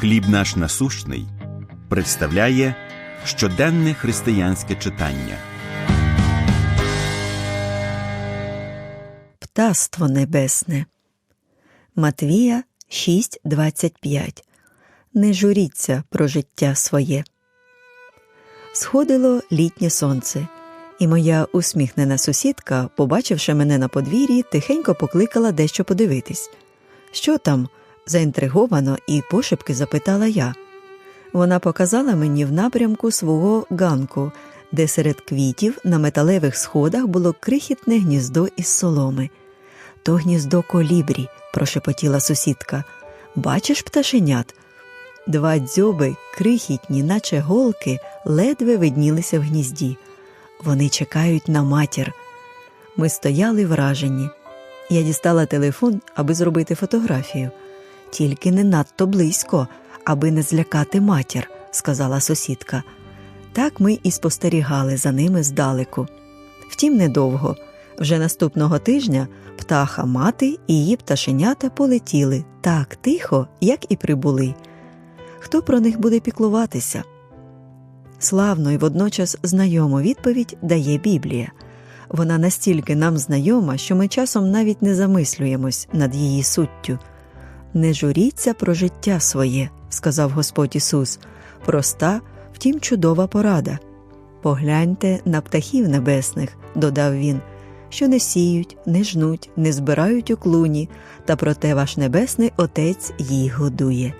Хліб наш насущний представляє щоденне християнське читання. Птаство небесне. Матвія 6.25. Не журіться про життя своє. Сходило літнє сонце, і моя усміхнена сусідка, побачивши мене на подвір'ї, тихенько покликала дещо подивитись. Що там? Заінтриговано і пошепки запитала я. Вона показала мені в напрямку свого ганку, де серед квітів на металевих сходах було крихітне гніздо із соломи. То гніздо колібрі, прошепотіла сусідка. Бачиш пташенят? Два дзьоби, крихітні, наче голки, ледве виднілися в гнізді. Вони чекають на матір. Ми стояли вражені. Я дістала телефон, аби зробити фотографію. Тільки не надто близько, аби не злякати матір, сказала сусідка. Так ми і спостерігали за ними здалеку. Втім, недовго. Вже наступного тижня птаха мати і її пташенята полетіли так тихо, як і прибули. Хто про них буде піклуватися? Славно і водночас знайому відповідь дає Біблія. Вона настільки нам знайома, що ми часом навіть не замислюємось над її суттю. Не журіться про життя своє, сказав Господь Ісус, проста, втім чудова порада. Погляньте на птахів небесних, додав він, що не сіють, не жнуть, не збирають у клуні, та проте ваш небесний Отець їх годує.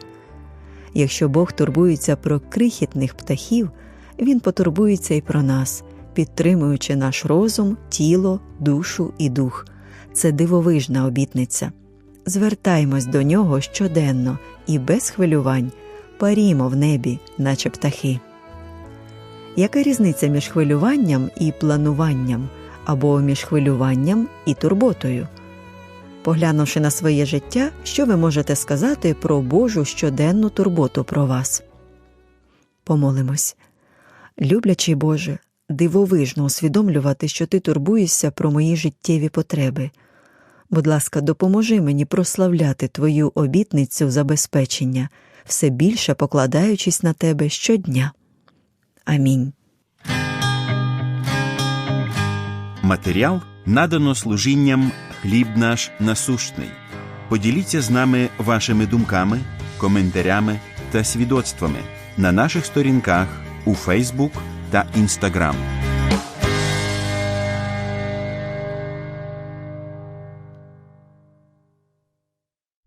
Якщо Бог турбується про крихітних птахів, Він потурбується і про нас, підтримуючи наш розум, тіло, душу і дух. Це дивовижна обітниця. Звертаймось до нього щоденно і без хвилювань, парімо в небі, наче птахи. Яка різниця між хвилюванням і плануванням або між хвилюванням і турботою? Поглянувши на своє життя, що ви можете сказати про Божу щоденну турботу про вас? Помолимось. Люблячий Боже, дивовижно усвідомлювати, що ти турбуєшся про мої життєві потреби. Будь ласка, допоможи мені прославляти Твою обітницю забезпечення, все більше покладаючись на тебе щодня. Амінь. Матеріал надано служінням Хліб наш насущний. Поділіться з нами вашими думками, коментарями та свідоцтвами на наших сторінках у Фейсбук та Інстаграм.